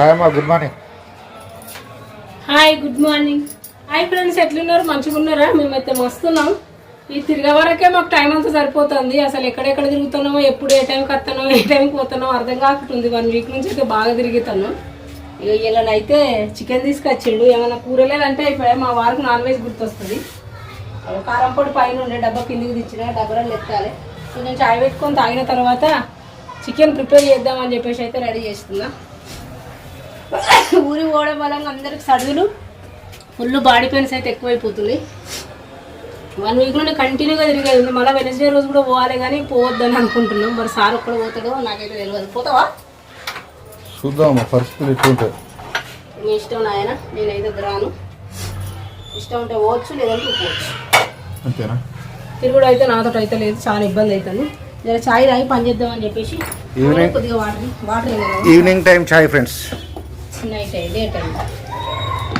Hi అమ్మా good morning hi good morning hi friends ఎట్లున్నారు? మంచిగా ఉన్నారా మేమైతే మస్తున్నాం. ఈ తిరిగే వరకే మాకు టైం అంతా సరిపోతుంది. అసలు ఎక్కడెక్కడ తిరుగుతున్నామో ఎప్పుడు ఏ టైంకి వస్తానో ఏ టైంకి పోతున్నామో అర్థం కాకుంటుంది వన్ వీక్ నుంచి అయితే బాగా తిరుగుతున్నాం ఇక చికెన్ తీసుకొచ్చిండు. ఏమైనా కూర లేదంటే ఇప్పుడు మా వారికి నాన్ వెజ్ గుర్తొస్తుంది. కారం పొడి పైన ఉండే డబ్బా కిందికి తెచ్చిన డబ్బలో ఎత్తాలి కొంచెం చాయ్ పెట్టుకొని తాగిన తర్వాత చికెన్ ప్రిపేర్ చేద్దామని చెప్పేసి అయితే రెడీ చేస్తున్నా. ఊరి పోవడం వల్ల అందరికి సడుగులు ఫుల్ బాడీ పెయిన్స్ అయితే ఎక్కువైపోతున్నాయి. వన్ వీక్ నుండి కంటిన్యూగా తిరిగేది ఉంది. మళ్ళీ వెనస్డే రోజు కూడా పోవాలి కానీ పోవద్దని అనుకుంటున్నాం. మరి సార్ ఒక్కడ పోతాడో నాకైతే తెలియదు పోతావా? చూద్దాం పరిస్థితులు ఎట్లుంటాయి? ఇష్టం నాయన? నేనైతే రాను. ఇష్టం ఉంటే పోవచ్చు లేదంటే పోవచ్చు. అంతేనా? తిరుగుడు అయితే నాతో అయితే లేదు. చాలా ఇబ్బంది అవుతుంది. జర చాయ్ తాగి పని చేద్దామని చెప్పేసి Evening- కొద్దిగా వాటర్ వాటర్ ఈవినింగ్ టైం చాయ్ ఫ్రెండ్స్ నైట్ లేట్ అయింది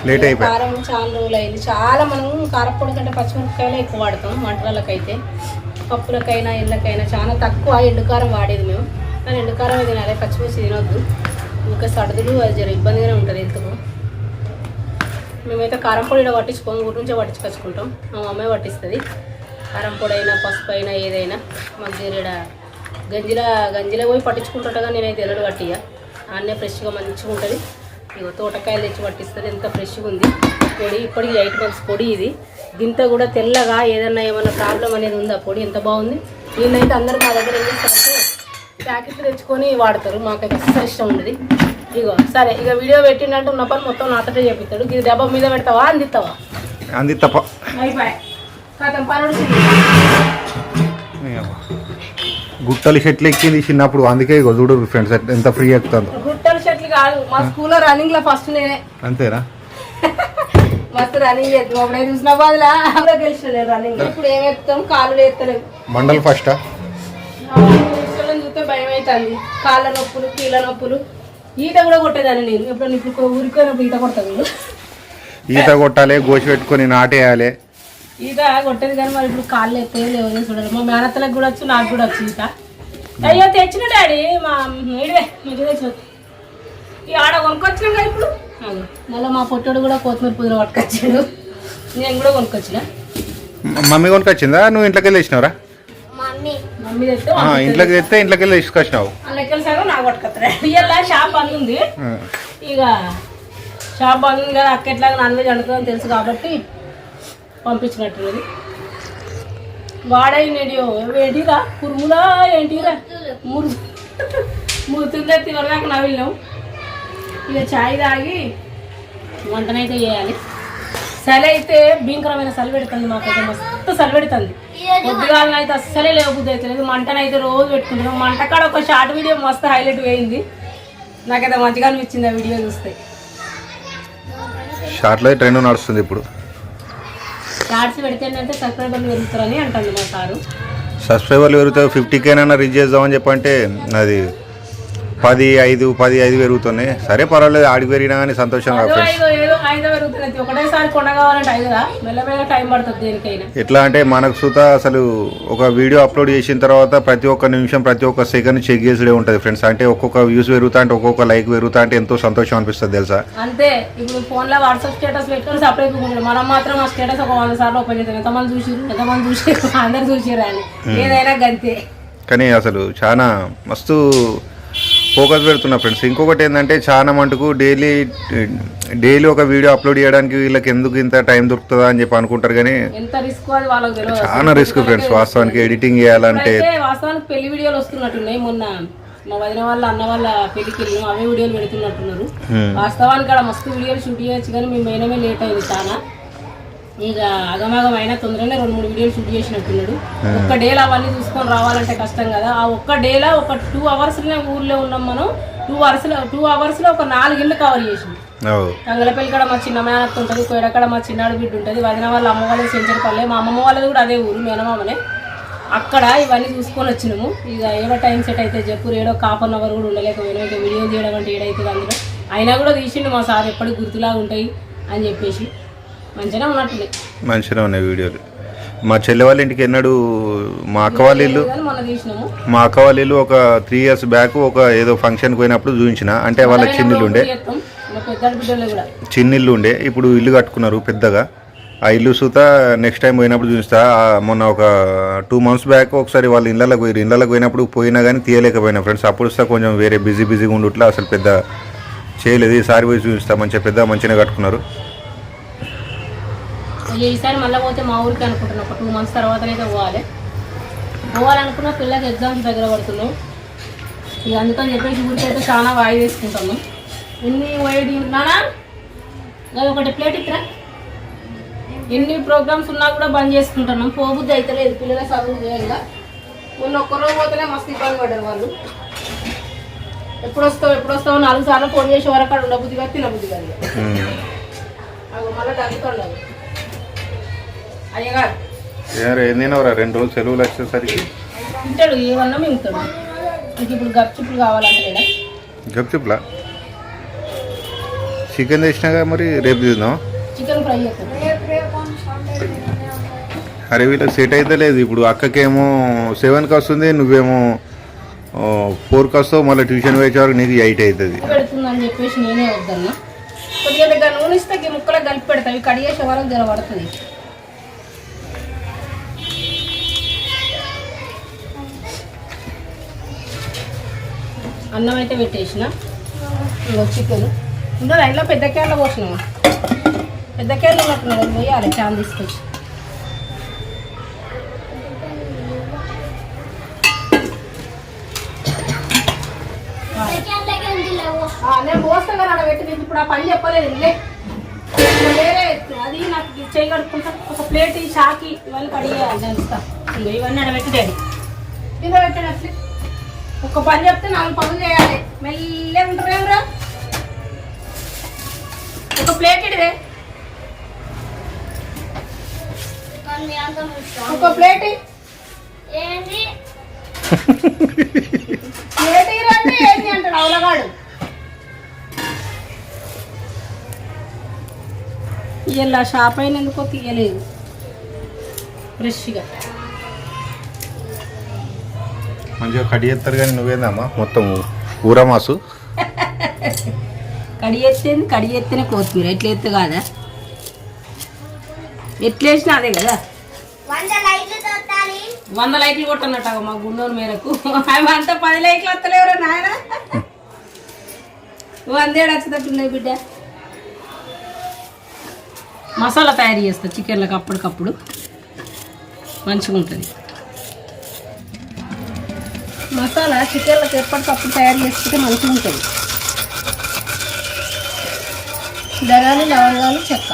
లేట్ అయిపోయి? కారం చాలా రోజులు అయింది. చాలా మనం కారపొడి కంటే పచ్చిమిరపకాయలే ఎక్కువ వాడతాం వంటలకైతే పప్పులకైనా ఇళ్ళకైనా చాలా తక్కువ ఎండుకారం వాడేది మేము. కానీ ఎండుకారం తినాలి పచ్చిమిర్చి తినొద్దు. ఇంకా సడదులు అది జర ఇబ్బందిగానే ఉంటుంది హెల్త్కు మేమైతే కారం పొడి ఈడ పట్టించుకోము ఊరి నుంచే పట్టించుకొచ్చుకుంటాం. మా మమ్మే పట్టిస్తుంది. కారం పొడి అయినా పసుపు అయినా ఏదైనా. మాకు జర గంజిలా గంజిలో పోయి పట్టించుకుంటుంటగా నేనైతే ఎల్లడు పట్టియ అన్నీ ఫ్రెష్గా మంచిగా ఉంటుంది. ఇగో తోటకాయలు తెచ్చి పట్టిస్తుంది ఎంత ఫ్రెష్గా ఉంది. పొడి ఇప్పటికి ఎయిట్ మంత్స్ పొడి ఇది. దీంతో కూడా తెల్లగా ఏదన్నా ఏమన్నా ప్రాబ్లం అనేది ఉందా? పొడి ఎంత బాగుంది? దీన్నైతే అందరూ మా దగ్గర ఏం చేస్తారంటే ప్యాకెట్లు తెచ్చుకొని వాడతారు. మాకైతే అస్సలు ఇష్టం ఉండదు. ఇగో సరే ఇక వీడియో పెట్టిండంటే ఉన్న పని మొత్తం నాతోటే చెప్తాడు ఇది దెబ్బ మీద పెడతావా? అందిస్తావా? అంది తప్ప అయిపోయి. గుట్టలు చెట్లు ఎక్కింది చిన్నప్పుడు. అందుకే ఇగో చూడు ఫ్రెండ్స్ ఎంత ఫ్రీ ఎక్కుతుందో. కాదు. మా స్కూల్లో రన్నింగ్లో ఫస్ట్ నేనే. అంతేనా? మస్తు రన్నింగ్ చేస్తాం అప్పుడే చూసిన బాధలా. అప్పుడే గెలిచిన నేను రన్నింగ్ ఇప్పుడు ఏం ఎత్తాం కాళ్ళు ఎత్తలేము మండల్ ఫస్టా చూస్తే భయం అవుతుంది కాళ్ళ నొప్పులు కీళ్ళ నొప్పులు. ఈత కూడా కొట్టేదాన్ని నేను. ఇప్పుడు ఇప్పుడు ఊరిపోయినప్పుడు ఈత కొడతాను ఈత కొట్టాలి గోసి పెట్టుకొని నాటేయాలి. ఈత కొట్టేది కానీ మరి ఇప్పుడు కాళ్ళు ఎత్తే లేవని చూడాలి మా మేనత్తలకు కూడా వచ్చు నాకు కూడా వచ్చు ఈత. అయ్యో తెచ్చిన డాడీ. మా ఇడివే మీకు తెచ్చు ఈ ఆడ కొనుక్కొచ్చినాం కదా ఇప్పుడు. మళ్ళీ మా పొట్టోడు కూడా కొత్తిమీర పుదీన పట్టుకొచ్చాడు. నేను కూడా కొనుక్కొచ్చిన. మమ్మీ కొనుకొచ్చిందా నువ్వు ఇంట్లోకి వెళ్ళి ఇచ్చినావురా మమ్మీ తెస్తే ఆ, ఇంట్లోకి తెస్తే ఇంట్లోకి వెళ్ళి తీసుకొచ్చినావు లెక్కలు సగం నాకు పట్టుకొస్తాడు ఇవాళ షాప్ బంద్ ఉంది. ఇక షాప్ బంద్ ఉంది కదా అక్క ఎట్లాగా నాన్ వెజ్ వండుతుందని తెలుసు కాబట్టి పంపించినట్టున్నది. వాడైనడియో ఏంటిరా? కురుములా ఏంటిరా? మురు మురుతుందే తినడానికి నవ్వినాం ఇక చాయ్ తాగి వంటనైతే చేయాలి. చలి అయితే భీకరమైన చలి పెడుతుంది మాకైతే మస్తు చలి పెడుతుంది. పొద్దుగాలను అయితే అస్సలే లేవబుద్ధి అవుతుంది మంటనైతే రోజు పెట్టుకుంటున్నాం. మంట కాడ ఒక షార్ట్ వీడియో మస్తు హైలైట్ పోయింది. నాకైతే మంచిగా అనిపించింది ఆ వీడియో చూస్తే. షార్ట్లో ట్రెండ్ నడుస్తుంది ఇప్పుడు. షార్ట్స్ పెడితేనంటే సబ్స్క్రైబర్లు పెరుగుతారని అంటుంది మా సారు. సబ్స్క్రైబర్లు పెరుగుతాయి ఫిఫ్టీ కేనైనా రీచ్ చేద్దామని చెప్పంటే అది పది ఐదు పది ఐదు పెరుగుతున్నాయి. సరే పర్వాలేదు ఆడికి పెరిగినా కానీ సంతోషంగా ఎట్లా అంటే మనకు సుత అసలు ఒక వీడియో అప్లోడ్ చేసిన తర్వాత ప్రతి ఒక్క నిమిషం ప్రతి ఒక్క సెకండ్ చెక్ చేసుడే ఉంటుంది ఫ్రెండ్స్ అంటే ఒక్కొక్క వ్యూస్ పెరుగుతా అంటే ఒక్కొక్క లైక్ పెరుగుతా అంటే ఎంతో సంతోషం అనిపిస్తుంది తెలుసా? అంతే. ఇప్పుడు ఫోన్లో వాట్సాప్ స్టేటస్ పెట్టుకొని సపరేట్ మనం మాత్రం ఆ స్టేటస్ ఒక వంద సార్లు ఓపెన్ చేస్తాం ఎంతమంది చూసిరు ఎంతమంది చూసిరు అందరు చూసిరు అని. ఏదైనా గంతే. కానీ అసలు చాలా మస్తు ఫోకస్ పెడుతున్నా ఫ్రెండ్స్. ఇంకొకటి ఏంటంటే చాలా మటుకు డైలీ డైలీ ఒక వీడియో అప్లోడ్ చేయడానికి వీళ్ళకి ఎందుకు ఇంత టైం దొరుకుతుందా అని చెప్పి అనుకుంటారు కానీ చాలా రిస్క్ ఫ్రెండ్స్ వాస్తవానికి ఎడిటింగ్ చేయాలంటే. వాస్తవానికి పెళ్ళి వీడియోలు వస్తున్నట్టున్నాయి. మొన్న మా వదిన వాళ్ళ అన్న వాళ్ళ పెళ్ళికి వెళ్ళినాం అవే వీడియోలు పెడుతున్నట్టున్నారు. వాస్తవానికి అక్కడ మస్తు వీడియోలు షూట్ చేయొచ్చు కానీ మేము లేట్ అయింది చాలా. ఇక అగమాగం అయినా తొందరగానే రెండు మూడు వీడియోలు షూట్ చేసినట్టున్నాడు. ఒక్క డేలో అవన్నీ చూసుకొని రావాలంటే కష్టం కదా. ఆ ఒక్క డేలో ఒక టూ అవర్స్లో ఊర్లో ఉన్నాం మనం. టూ అవర్స్లో టూ అవర్స్లో ఒక నాలుగు ఇళ్ళు కవర్ చేసింది కంగలపల్లి కాడ మా చిన్న మేనత్త ఉంటుంది కోయడకాడ మా చిన్నాడు బిడ్డ ఉంటుంది వదిన వాళ్ళ అమ్మ వాళ్ళది సెంచరిపల్లె మా అమ్మమ్మ వాళ్ళది కూడా అదే ఊరు మేనమామనే. అక్కడ ఇవన్నీ చూసుకొని వచ్చినాము. ఇక ఏడో టైం సెట్ అయితే చెప్పు ఏడో అన్ అవర్ కూడా ఉండలేకపోయినా. ఇక వీడియో తీయడం అంటే ఏడైతుంది అందులో. అయినా కూడా తీసిండు మా సార్ ఎప్పటికి గుర్తులాగా ఉంటాయి అని చెప్పేసి. మంచిగా ఉన్నాయి వీడియోలు. మా చెల్లె వాళ్ళ ఇంటికి ఎన్నడూ మా అక్క వాళ్ళ ఇల్లు మా అక్క వాళ్ళ ఇల్లు ఒక త్రీ ఇయర్స్ బ్యాక్ ఒక ఏదో ఫంక్షన్కి పోయినప్పుడు చూపించిన. అంటే వాళ్ళ చిన్నిల్లు ఉండే. చిన్నిల్లు ఉండే. ఇప్పుడు ఇల్లు కట్టుకున్నారు పెద్దగా. ఆ ఇల్లు సూత నెక్స్ట్ టైం పోయినప్పుడు చూస్తా మొన్న ఒక టూ మంత్స్ బ్యాక్ ఒకసారి వాళ్ళ ఇళ్ళకి పోయి ఇళ్ళకి పోయినప్పుడు పోయినా కానీ తీయలేకపోయినా ఫ్రెండ్స్ అప్పుడు వస్తా కొంచెం వేరే బిజీ బిజీగా ఉండుట్లా అసలు పెద్ద చేయలేదు. ఈసారి పోయి చూపిస్తా మంచిగా పెద్ద మంచిగా కట్టుకున్నారు. ఇక ఈసారి మళ్ళీ పోతే మా ఊరికి అనుకుంటున్నాం ఒక టూ మంత్స్ తర్వాతనైతే పోవాలి. పోవాలనుకున్న పిల్లలకి ఎగ్జామ్స్ దగ్గర పడుతున్నాం. ఇక అందుకని చెప్పేసి ఊరికి అయితే చాలా వాయి వేసుకుంటాము. ఎన్ని వైడి నానా? అది ఒకటి ప్లేట్ ఇక్కడ ఎన్ని ప్రోగ్రామ్స్ ఉన్నా కూడా బంద్ చేసుకుంటున్నాం. పోబుద్ది అయితే లేదు పిల్లల చదువు చేయాలిగా మొన్న ఒక్కరోజు పోతేనే మస్తు ఇబ్బంది పడ్డారు వాళ్ళు. ఎప్పుడు వస్తావు ఎప్పుడు వస్తావు నాలుగు సార్లు ఫోన్ చేసే వరకు అక్కడ ఉండబుద్ధి కాదు తినబుద్ధి కాదు మళ్ళీ తగ్గుతుండవు అయ్యగారు. ఏరా, ఏం తినవరా రెండు రోజులు సెలవులు వచ్చేసరికి? తింటాడు ఏమన్నా మింగుతాడు. నీకు ఇప్పుడు గప్చిప్పులు కావాలంటే చికెన్ తెచ్చినాగా మరి రేపు తిందాం. చికెన్ ఫ్రై అరే వీళ్ళకి సెట్ అయితే లేదు. ఇప్పుడు అక్కకేమో సెవెన్కి వస్తుంది నువ్వేమో ఫోర్కి వస్తావు మళ్ళీ ట్యూషన్ వేసే వరకు నీకు ఎయిట్ అవుతుంది పెడుతుందని చెప్పేసి నేనే వద్దన్నా. కొద్దిగా నూనె ఇస్తే ముక్కలకు కలిపి పెడతాయి ఇవి కడిగేసే వరకు జర పడుతుంది. అన్నం అయితే పెట్టేసిన. ఇంకో చికెన్. ఇంకా దాంట్లో పెద్ద క్యాన్లో పోసినాము పెద్ద క్యాన్లో ఉన్నట్టున్నది అది పోయాలి క్యాన్ తీసుకొచ్చి. నేను పోస్తాను కదా అక్కడ పెట్టి ఇప్పుడు ఆ పని చెప్పలేదు ఇల్లే. వేరే అది నాకు ఇది ఒక ప్లేట్ చాకి ఇవన్నీ కడిగేయాలి నేను ఇస్తా. ఇవన్నీ అడబెట్టి డాడీ. ఒక పని చెప్తే నాలుగు పనులు చేయాలి. మెల్లే ఉంటారు ఏమరా ఒక ప్లేట్ ఇడిదే ఒక ప్లేట్. ఏంటి ప్లేట్ ఇరండి ఏంటి అంటాడు అవలగాడు ఇలా షాప్ అయిన ఎందుకో తీయలేదు. ఫ్రెష్గా. మంచిగా కడి చేస్తారు కానీ నువ్వేందమ్మా? మొత్తం ఊరమాసు. కడి ఎత్తేది కడి ఎత్తేనే కొత్తిమీర. ఎట్లా ఎత్తు కాదా? ఎట్లా వేసినా అదే కదా. వంద లైట్లు తోటాలి వంద లైట్లు కొట్టన్నట్టు మా గుండోని మేరకు? అవి అంతా పది లైట్లు వస్తలేవురా నాయన. వందేడు వచ్చేటట్టున్నాయి బిడ్డ. మసాలా తయారు చేస్తా చికెన్లకు అప్పటికప్పుడు. మంచిగా ఉంటుంది మసాలా చికెన్లకు ఎప్పటికప్పుడు తయారు చేసుకుంటే మంచిగా ఉంటుంది ధనాలు లవంగాలు చెక్క.